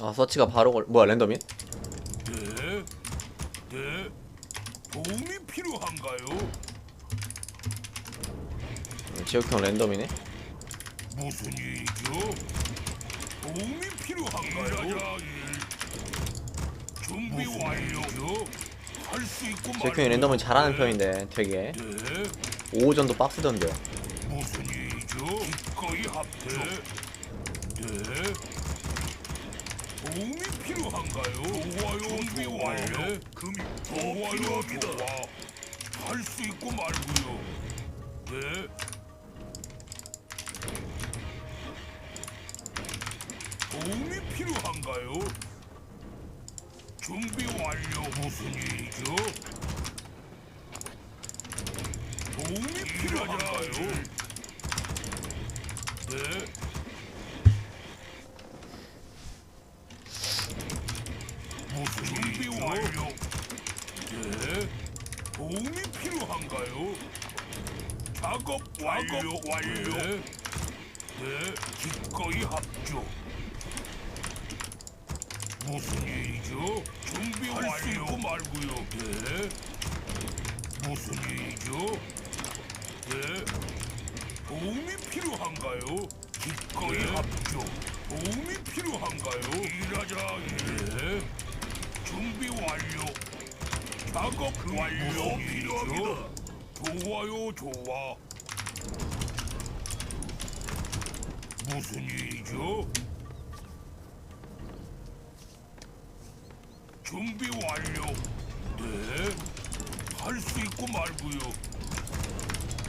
아 서치가 바로 걸 뭐야 랜덤이? 네, 네. 도움이 필요한가요? 지역형 랜덤이네 무슨 일이죠? 도움이 필요한가요? 일. 준비 완료죠? 할수 있고 지역형이 랜덤을 잘하는 편인데 되게 네, 5호전도 빡세던데요 무슨 일이죠? 기꺼이 합체. 네. 도움이 필요한가요? 좋아요, 준비 완료. 금이 좋아요, 좋아. 할수 있고 말고요. 네. 도움이 필요한가요? 준비 완료. 무슨 일이죠? 도움이 필요한가요? 네. 도움이 필요한가요? 작업 완료 완료. 네. 네. 기꺼이 합조. 무슨 일이죠? 준비 완료 말고요. 네. 무슨 일이죠? 네. 도움이 필요한가요? 기꺼이 합조. 도움이 필요한가요? 일하자. 네. 준비 완료. 작업 완료. 필요합니다. 좋아요, 좋아. 무슨 일이죠? 준비 완료. 네. 할 수 있고 말고요.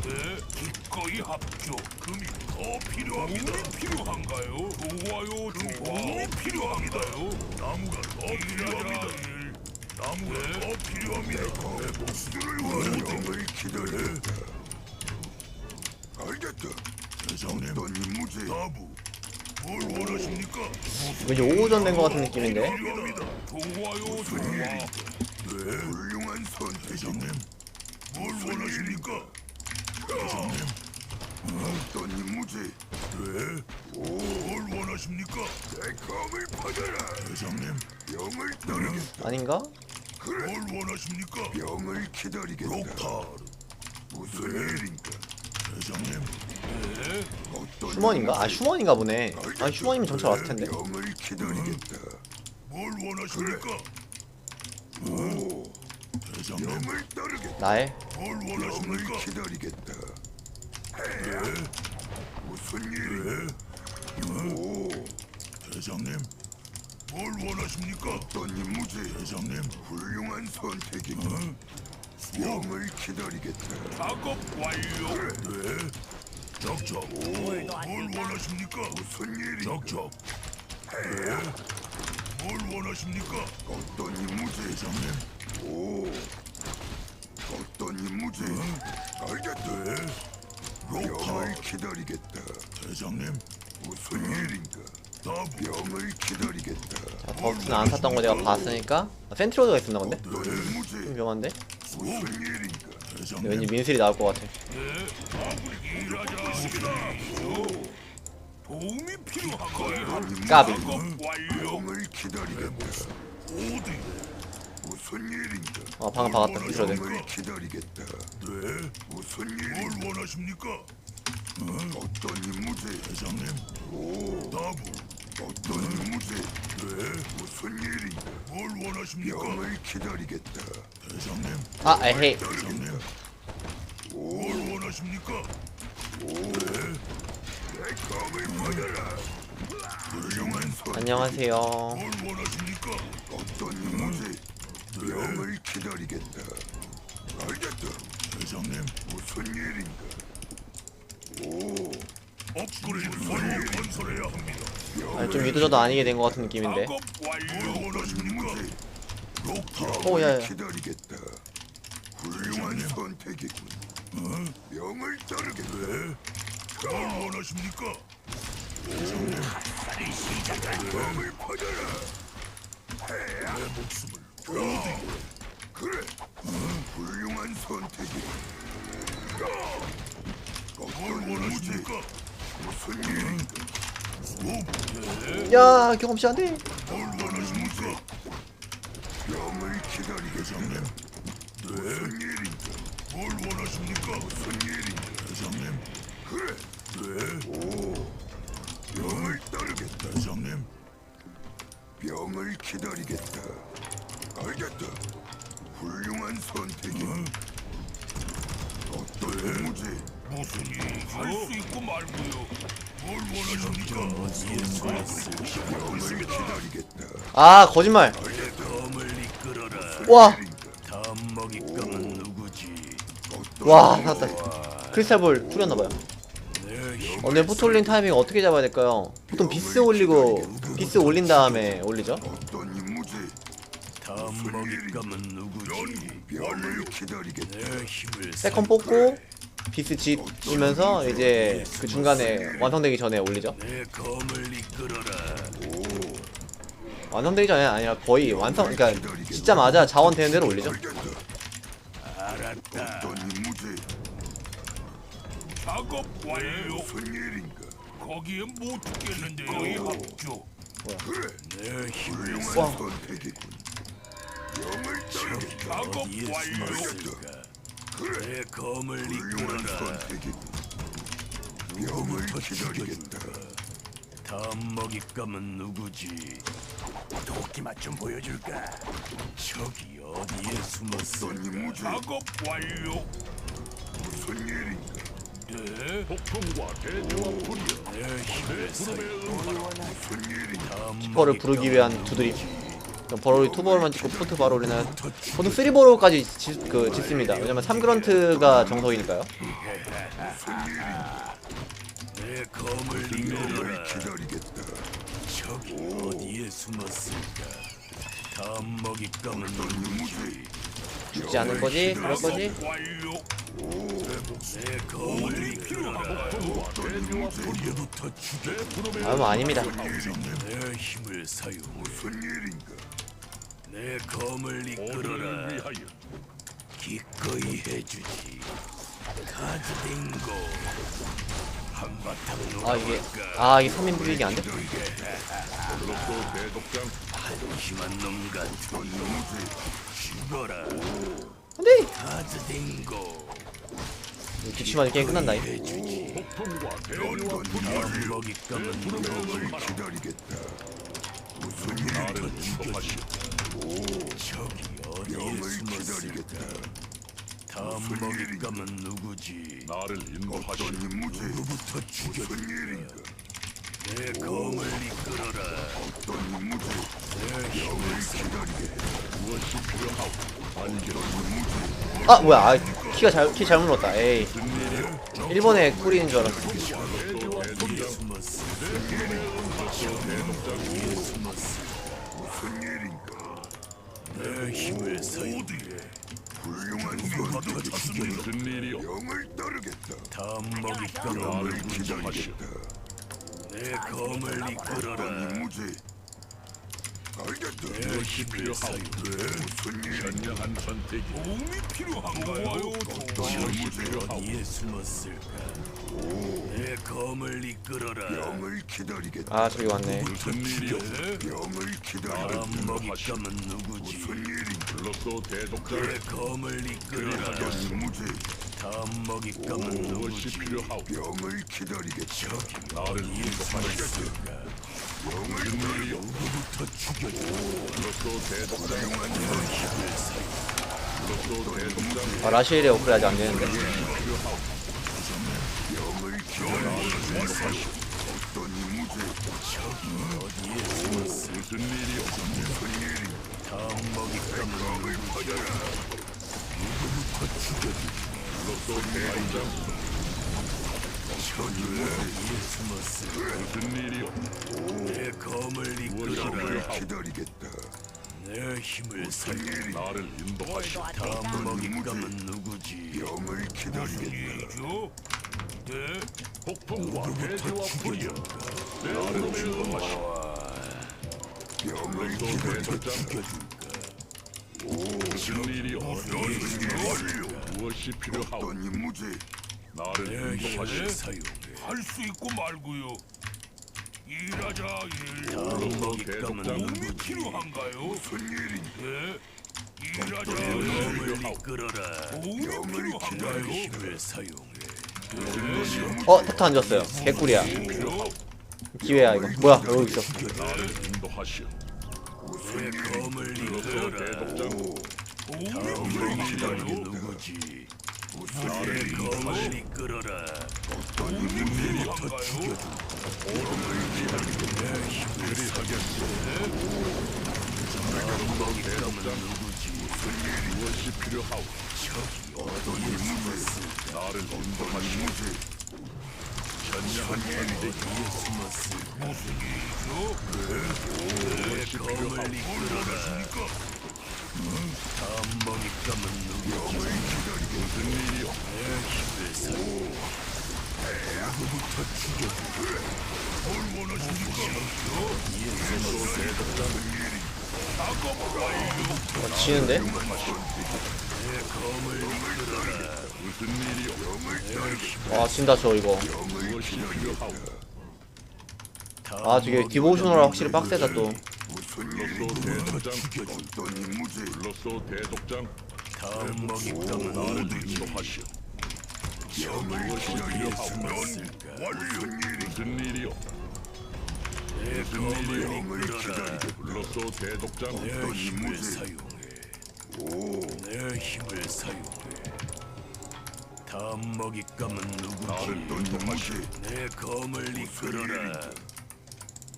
네, 기꺼이 합조. 금이 더 필요합니다. 도움이 필요한가요? 좋아요, 좋아. 도움이 필요한가요? 나무가 더 필요합니다. 나무가 더 필요합니다. 내 목숨을 원하는 기다려. 알겠다. 대장님, 어떤 임무지? 나부. 뭘 원하십니까? 왠지 5호전 된 것 같은 느낌인데 필요합니다. 좋아요, 좋아. 네, 훌륭한 선택이님. 뭘 원하십니까? 대장님. 어떤 임무지? 네. 오, 뭘 원하십니까? 내 검을 받아라. 대장님. 병을 따르겠다. 아닌가? 그래. 뭘 원하십니까? 병을 기다리겠다. 록타르. 무슨 일인가? 대장님. 네. 어떤 휴먼인가? 아 휴먼인가 보네 아 휴먼이면 정찰 왔을 텐데 병을 기다리겠다. 뭘 원하십니까? 오, 대장님. 병을 따르겠다. 나의 뭘 원하십니까? 기다리겠다. 네. 무슨 일이? 오, 대장님. 뭘 원하십니까? 어떤 임무지? 대장님. 훌륭한 선택이군. 병을 기다리겠다. 작업 완료. 네. 적적. 오, 뭘 원하십니까? 무슨 일이? 적적. 네. 뭘 원하십니까? 어떤 임무지? 대장님. 오, 어떤 임무지? 알겠다. 네. 병을 기다리겠다. 대장님. 무슨 일인가? 자 버스는 안 샀던 거 내가 봤으니까 아, 센트로드가 있었나 본데? 좀 위험한데? 대장님. 왠지 민슬이 나올 것 같아? 까비. 어 방금 박았다 센트로드. 네. 무슨 일? 뭘 원하십니까? 어떤 임무지? 대장님. 오. 어떤 임무지? 네. 무슨 일인가? 뭘 원하십니까? 병을 기다리겠다. 대장님. 아 에헤이 대장님. 뭘 원하십니까? 오. 네. 내 검을 받아라. 훌륭한 선. 안녕하세요 뭘 원하십니까? 어떤 임무지? 병을 기다리겠다. 알겠다. 대장님, 무슨 일인가? 오, 업그레이드 건설해야 합니다. 아니 좀 위도저도 아니게 된 것 같은 느낌인데. 오, 야, 야. 기다리겠다. 훌륭한 선택이군. 병을 따르겠다. 뭘 원하십니까? 병을 받아라. 내 목숨을 어디? 그래, 훌륭한 선택이. 뭘 원하십니까? 무슨 일인가? 야 경험치 안돼 뭘 병을 기다리겠습니다. 무슨 일인가? 뭘 원하십니까? 무슨 일인가? 대장님. 그래. 네. 오. 병을 따르겠다, 대장님. 병을 기다리겠다. 알겠다. 훌륭한 선택이. 어떤 임무지? 무슨 일이죠? 할수 있고 말고요. 아 거짓말. 와? 와, 살았다. 크리스탈볼 뿌렸나봐요. 내 힘. 오늘 포톨린 타이밍 어떻게 잡아야 될까요? 보통 비스 올리고, 비스 올린 다음에 올리죠? 세컨 뽑고, 비스 짓으면서 이제 그 중간에 완성되기 전에 올리죠? 완성되기 전에 아니라 거의 완성, 그러니까 짓자마자 자원 되는 대로 올리죠? 작업 완료. 무슨 일인가? 거기에 못 죽겠는데요. 합주. 그래. 내 힘을. 선택이군. 병을 따르겠다. 작업 완료. 내 검을 훌륭한 이끌어라. 선택이군. 병을 기다리겠다. 다음 먹잇감은 누구지? 도끼 맛 좀 보여줄까? 저기 어디에 숨었을까? 임무지? 작업 완료. 무슨 일인가? 네. 내 힘을 사용. 무슨 일인가? 다음 투버를 부르기 위한 두드림. 그럼 버로이 투버로만 찍고 포트 바로 올리는 보통 3버로까지 짓, 그, 짓습니다. 왜냐면 3그런트가 정석이니까요. 죽지 않을 거지? 그럴 거지? 완료. 내 검을 이끌어라. 어떤 임무지? 우리부터 죽여. 아, 뭐 아닙니다. 내 검을 이끌어라. 기꺼이 해주지. 딩고. 한바탕 아, 이게? 아, 이게 3인 비비기 안 돼? 한심한 놈 같은 놈. 죽어라. 안 돼! 카드 딩고. 기침하니 게임 끝난다, 이. 어떤 임무지? 다음 먹잇감은? 병을 기다리겠다. 무슨 일인가? 저기 어디에 숨었을까? 다음 먹잇감은 누구지? 나를. 어떤 임무지? 누구부터 일인가? 내 검을 이끌어라. 어떤 임무지? 내 힘을 기다리겠다. 아, 뭐야. 아, 키가 잘, 키 잘못 눌렀다. 에이. 일본의 꿀인 줄 알았어. 내 힘을 사용해. 훌륭한 누구부터 선택이 죽여? 병을 따르겠다. 다음 누구지? 기다리겠다. 내 검을 이끌어라. 임무지? 알겠다. 내 힘을 사용해. 무슨 일인가? 도움이 필요한가요? 어떤 임무지? 어디에 숨었을까? 내 검을 이끌어라. 병을 기다리겠다. 아, 저기 왔네. 병을 기다리겠다. 다음 먹잇감은 누구지? 무슨 일인가? 내 검을 이끌어라. 임무지? 다음 먹잇감은 누구지? 병을 기다리겠다. 어디에 숨 아, 라시엘의 오클 아직 안 되는데. 무슨 에 숨었을까? 내 검을 이끌어라. 기다리겠다. 내 힘을 무슨 사용. 일인가? 다음 먹잇감은 누구지? 병을 기다리겠다. 일이죠? 네. 누구부터 죽여줘? 병을 기다리겠다. 무엇이 필요하오? 어떤 임무지? 내 힘을 사용해. 할수 있고 말고요. 일하자 일. 먹잇감은 도움이 누구지? 필요한가요? 무슨 일이? 네. 일하자 내 일. 검을 이끌어라. 내 필요한가요? 힘을 사용해. 어 탑타 앉았어요 개꿀이야 기회야 이거 뭐야 여기 있어 인도하시오. 내 검을 이끌어라 필요한가요? 누구지? 내 검을 이끌어라. 필요한가요? 무엇이 필요하오? 적이 어디에 숨었을까? 나를 인도하시오. 전략한 반대기에 숨었을까? 무슨 일이죠? 내 검을 이끌어라. 다음 먹잇감은 누구지? 무슨 일이오? 내 힘을 사용. 누구부터 죽여줘? 뭘 원하십니까? 이에서 대독장 어, 지는데? 내 검을 이끌 무슨 일이오? 아 진다 저 이거? 아 저게 디보셔널 확실히 빡세다 또 대독장 다음 먹잇감은 나를 인도하시오. 무엇이 필요하오? 무슨 일이오? 내 검을 이끌어라. 불렀소 대독장 내 힘을 사용해. 내 힘을 사용해. 다음 먹잇감은 누구지? 내 검을 이끌어라.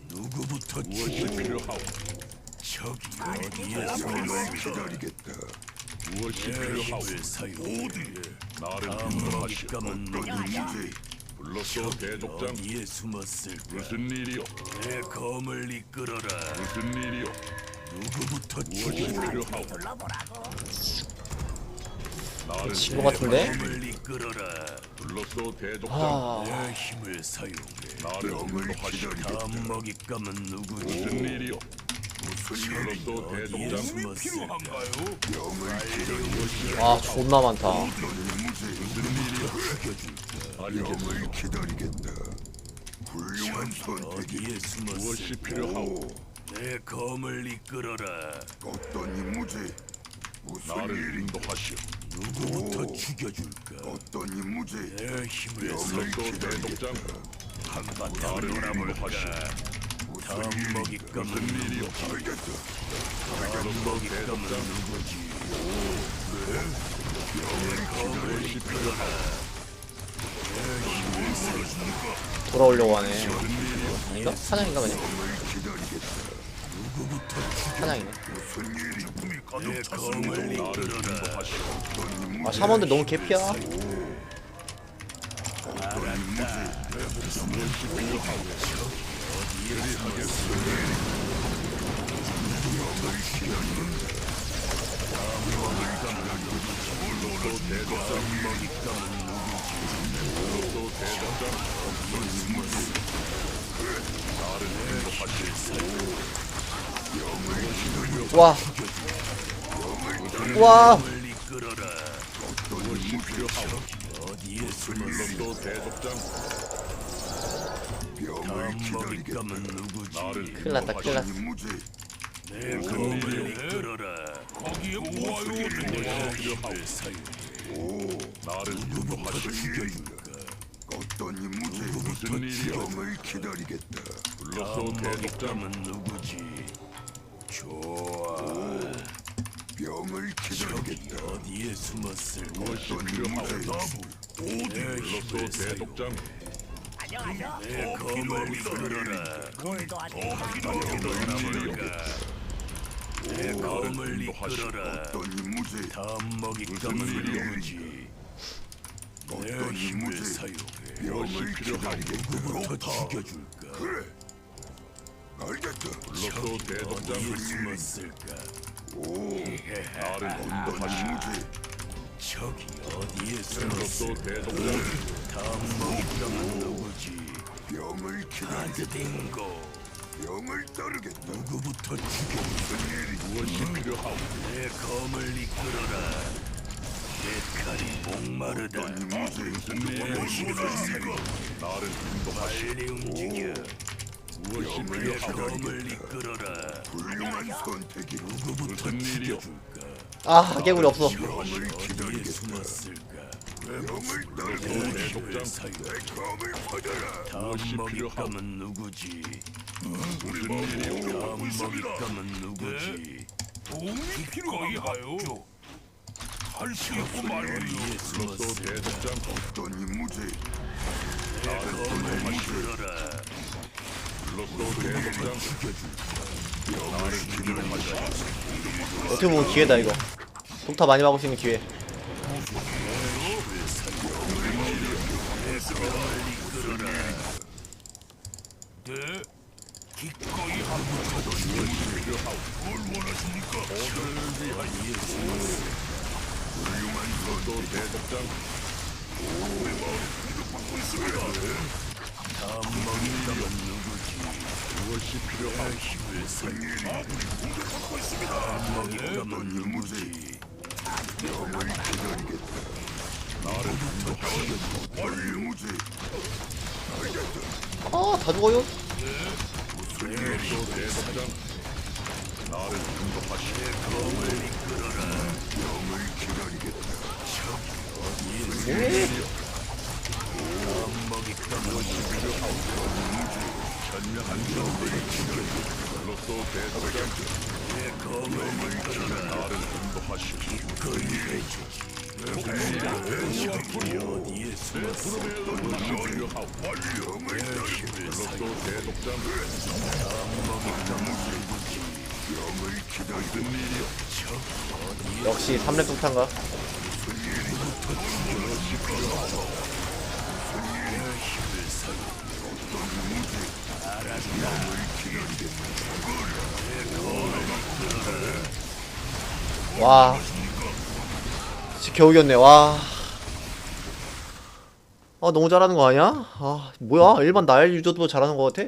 누구부터 무엇이 필요하오? 적이 어디에 숨었을까? 무엇이 필요하오? 사용해. 나를 인도하시오. 누구지? 불렀소 대독장 어디에 숨었을까? 무슨 일이오? 내 검을 이끌어라. 무슨 일이오? 누구부터 무엇이 필요하오? 나를 친구 같은데? 검을 이끌어라. 불렀소 대독장 아. 내 힘을 사용해. 나를 인도하시오. 다음 먹잇감은 누구지? 무슨 일이오? 불렀소 대독장 도움이 필요한가요? 아 존나 많다 알겠소. 기다리겠다. 훌륭한 어디에 숨었을까? 무엇이 필요하오? 내 검을 이끌어라. 어떤 임무지? 나를 인도하시오. 누구부터 죽여줄까? 어떤 임무지? 내 힘을 살소 대독장. 한바탕 놀아볼까? 다음 먹잇감은 일이오? 알겠어. 다음 먹잇감은 누구지? 내 검을 이끌어라. 돌아오려고 하네 아닌가? 사냥인가 그냥 사냥이네 검을 이끌어라. 아 샤먼들 너무 개피야. 검 을 이끌어라. 무엇이 필요하오? 어디에 숨었어? 대독장. 다음 먹잇감은 누구지? 큰일 났다 큰일 났어 내 검을 이끌어라. 거기에 모아요. 힘을 사용. 나를 인도하시오. 죽여줄까? 어떤 일이야? 병을 기다리겠다. 대독장은 누구지? 좋아. 병을 기다리겠다. 어디에 숨었을 무엇이 필요하오? 내 불렀소 대독장. 내 검을 이끌어라. 내 검을 이끌어라. 어떤 임무지? 다음 먹잇감은 누구지? 내 힘을 사용해. 병을 필요하고 누구부터 죽여줄까? 그래. 알겠다. 대독장. 어디에 숨었을까? 오, 나를 인도하시지. 적이 어디에 숨었어? 대독장. 병을 기다리겠고. 병을 따르겠다. 누구부터 죽여? 무슨 일이? 무엇이 필요하오? 내 검을 이끌어라. 내 칼이 목마르다. 무슨 일이? 나를 인도하시. 빨리 움직여. 무엇이 필요하오? 을 이끌어라. 훌륭한 선택이 무슨 일이오? 아 깨구리 없어 검을 기다리겠다. 숨었을까? 내 검을. 다음 먹잇감은 누구지? 우리 일이오. 다음 먹잇감은 누구지? 도움이 필요한가요? 할수 있고 말이요. 로또 대독장 어떤 임무지? 검을 이끌어라. 로또 대독장 어떻게 보면 기회다 이거 독타 많이 막을 수 있는 기회 네. 기꺼이 합니다. 뭘 원하십니까? 로또 대독장 다음 먹잇감은 누구지? 무엇이 필요하오? 힘을 살려. 다음 먹잇감은 누구지? 검을 기다리겠다. 나를 인도하시겠다. 어떤 임무지? 아 다 죽어요 대독장 나를 인도하시오. 역시 3렙 독타인가 와 진짜 겨우 이겼네 와 아, 너무 잘하는 거 아니야? 아, 뭐야? 일반 나일 유저도 잘하는 거 같아.